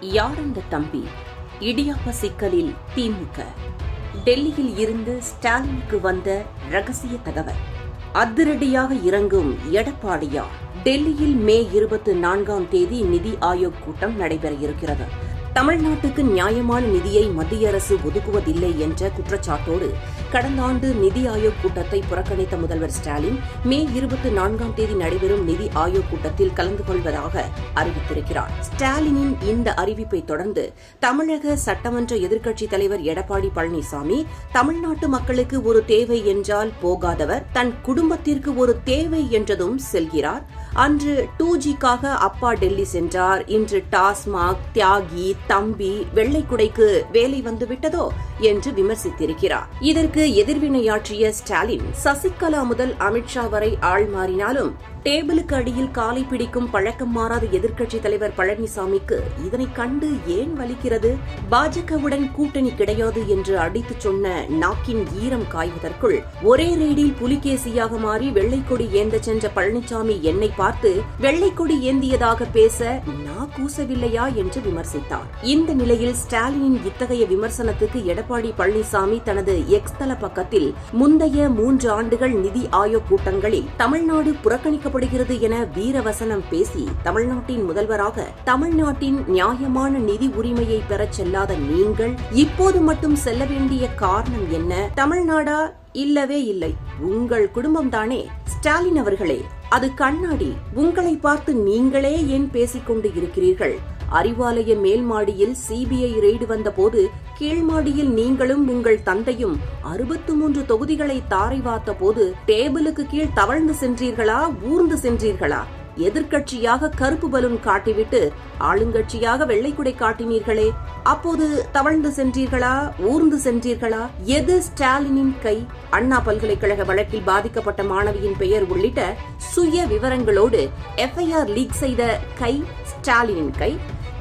யார் அந்த தம்பி? இடியாப்ப சிக்கலில் திமுக. டெல்லியில் இருந்து ஸ்டாலினுக்கு வந்த ரகசிய தகவல். அதிரடியாக இறங்கும் எடப்பாடியா டெல்லியில் மே இருபத்தி நான்காம் தேதி நிதி ஆயோக் கூட்டம் நடைபெற இருக்கிறது. தமிழ்நாட்டுக்கு நியாயமான நிதியை மத்திய அரசு ஒதுக்குவதில்லை என்ற குற்றச்சாட்டோடு கடந்த ஆண்டு நிதி ஆயோக் கூட்டத்தை புறக்கணித்த முதல்வர் ஸ்டாலின் மே இருபத்தி நான்காம் தேதி நடைபெறும் நிதி ஆயோக் கூட்டத்தில் கலந்து கொள்வதாக அறிவித்திருக்கிறார். ஸ்டாலினின் இந்த அறிவிப்பை தொடர்ந்து தமிழக சட்டமன்ற எதிர்க்கட்சித் தலைவர் எடப்பாடி பழனிசாமி தமிழ்நாட்டு மக்களுக்கு ஒரு தேவை என்றால் போகாதவர் தன் குடும்பத்திற்கு ஒரு தேவை என்றதும் செல்கிறார். அன்று டூ ஜிக்காக அப்பா டெல்லி சென்றார். இன்று டாஸ்மாக் தியாகி தம்பி வெள்ளைக்குடைக்கு வேலை வந்துவிட்டதோ என்று விமர்சித்திருக்கிறார். இதற்கு எதிர்வினையாற்றிய ஸ்டாலின் சசிகலா முதல் அமித்ஷா வரை ஆள் மாறினாலும் டேபிளுக்கு அடியில் காலை பிடிக்கும் பழக்கம் மாறாத எதிர்க்கட்சித் தலைவர் பழனிசாமிக்கு இதனை கண்டு ஏன் வலிக்கிறது? பாஜகவுடன் கூட்டணி கிடையாது என்று அடித்துச் சொன்ன நாக்கின் ஈரம் காய்வதற்குள் ஒரே ரேடில் புலிகேசியாக மாறி வெள்ளைக்கொடி ஏந்த சென்ற பழனிசாமி என்னை பார்த்து வெள்ளைக்கொடி ஏந்தியதாக பேச நா கூசவில்லையா? என்று விமர்சித்தார். இந்த நிலையில் ஸ்டாலினின் இத்தகைய விமர்சனத்துக்கு எடப்பாடி பழனிசாமி தனது எக்ஸ்தல பக்கத்தில் முந்தைய மூன்று ஆண்டுகள் நிதி ஆயோக் கூட்டங்களில் தமிழ்நாடு புறக்கணிக்க அளிக்கப்படுகிறது என வீரவசனம் பேசி தமிழ்நாட்டின் முதல்வராக தமிழ்நாட்டின் நியாயமான நிதி உரிமையை பெறச் செல்லாத நீங்கள் இப்போது மட்டும் செல்ல வேண்டிய காரணம் என்ன? தமிழ்நாடா? இல்லவே இல்லை. உங்கள் குடும்பம் தானே ஸ்டாலின் அவர்களே அது கண்ணாடி. உங்களை பார்த்து நீங்களே ஏன் பேசிக்கொண்டு இருக்கிறீர்கள்? அறிவாலய மேல்மாடியில் சிபிஐ ரெய்டு வந்தபோது கீழ்மாடியில் நீங்களும் உங்கள் தந்தையும் அறுபத்து மூன்று தொகுதிகளை தாரை வாத்த போது டேபிளுக்கு கீழ் தவழ்ந்து சென்றீர்களா ஊர்ந்து சென்றீர்களா? எதிர்க்கட்சியாக கருப்பு பலூன் காட்டிவிட்டு ஆளுங்கட்சியாக வெள்ளைக்குடை காட்டினீர்களே அப்போது தவழ்ந்து சென்றீர்களா ஊர்ந்து சென்றீர்களா? எது ஸ்டாலினின் கை? அண்ணா பல்கலைக்கழக வழக்கில் பாதிக்கப்பட்ட மாணவியின் பெயர் உள்ளிட்ட சுய விவரங்களோடு எஃப்ஐஆர் லீக் செய்த கை ஸ்டாலினின் கை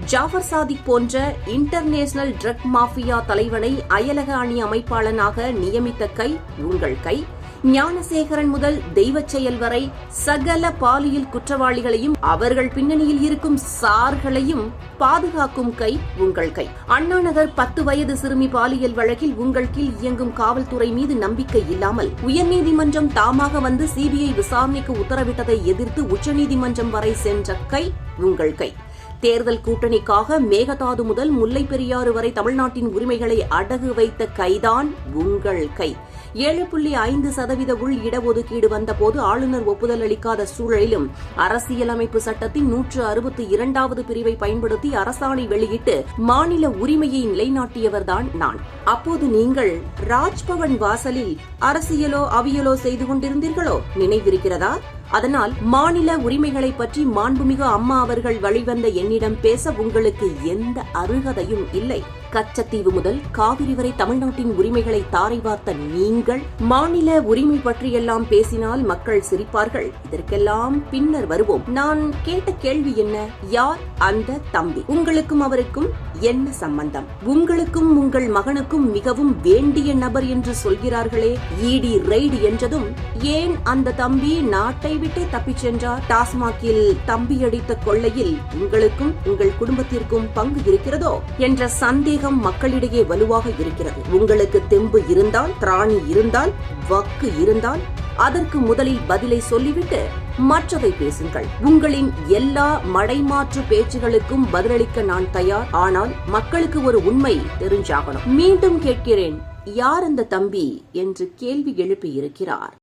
ஜாஃபர் சாதிக் போன்ற இன்டர்நேஷனல் ட்ரக் மாஃபியா தலைவனை அயலக அணி அமைப்பாளனாக நியமித்த கை உங்கள் கை. ஞானசேகரன் முதல் தெய்வச் செயல் வரை சகல பாலியல் குற்றவாளிகளையும் அவர்கள் பின்னணியில் இருக்கும் சார்களையும் பாதுகாக்கும் கை உங்கள் கை. அண்ணாநகர் பத்து வயது சிறுமி பாலியல் வழக்கில் உங்கள் கீழ் இயங்கும் காவல்துறை மீது நம்பிக்கை இல்லாமல் உயர்நீதிமன்றம் தாமாக வந்து சிபிஐ விசாரணைக்கு உத்தரவிட்டதை எதிர்த்து உச்சநீதிமன்றம் வரை சென்ற கை உங்கள் கை. தேர்தல் கூட்டணிக்காக மேகதாது முதல் முல்லை பெரியாறு வரை தமிழ்நாட்டின் உரிமைகளை அடகு வைத்த கைதான் உங்கள் கை. ஏழு புள்ளி ஐந்து சதவீத உள் இடஒதுக்கீடு வந்தபோது ஆளுநர் ஒப்புதல் அளிக்காத சூழலிலும் அரசியலமைப்பு சட்டத்தின் நூற்று அறுபத்தி இரண்டாவது பிரிவை பயன்படுத்தி அரசாணை வெளியிட்டு மாநில உரிமையை நிலைநாட்டியவர்தான் நான். அப்போது நீங்கள் ராஜ்பவன் வாசலில் அரசியலோ அவியலோ செய்து கொண்டிருந்தீர்களோ? நினைவிருக்கிறதா? அதனால் மாநில உரிமைகளை பற்றி மாண்புமிகு அம்மா அவர்கள் வழிவந்த என்னிடம் பேச உங்களுக்கு எந்த அருகதையும் இல்லை. கச்சத்தீவு முதல் காவிரி வரை தமிழ்நாட்டின் உரிமைகளை தாரை வார்த்த நீங்கள் மாநில உரிமை பற்றியெல்லாம் பேசினால் மக்கள் சிரிப்பார்கள். இதற்கெல்லாம் பின்னர் வருவோம். நான் கேட்ட கேள்வி என்ன? யார் அந்த தம்பி? உங்களுக்கும் அவருக்கும் என்ன சம்பந்தம்? உங்களுக்கும் உங்கள் மகனுக்கும் மிகவும் வேண்டிய நபர் என்று சொல்கிறார்களே ஈடி ரைடு என்றதும் ஏன் அந்த தம்பி நாட்டை விட்டே தப்பிச் சென்றார்? டாஸ்மாகில் தம்பி அடித்த கொள்ளையில் உங்களுக்கும் உங்கள் குடும்பத்திற்கும் பங்கு இருக்கிறதோ? என்ற சந்தேகம் சந்தேகம் மக்களிடையே வலுவாக இருக்கிறது. உங்களுக்கு தெம்பு இருந்தால் திராணி இருந்தால் வக்கு இருந்தால் அதற்கு முதலில் பதிலை சொல்லிவிட்டு மற்றதை பேசுங்கள். உங்களின் எல்லா மடைமாற்று பேச்சுகளுக்கும் பதிலளிக்க நான் தயார். ஆனால் மக்களுக்கு ஒரு உண்மை தெரிஞ்சாகணும். மீண்டும் கேட்கிறேன் யார் அந்த தம்பி? என்று கேள்வி எழுப்பியிருக்கிறார்.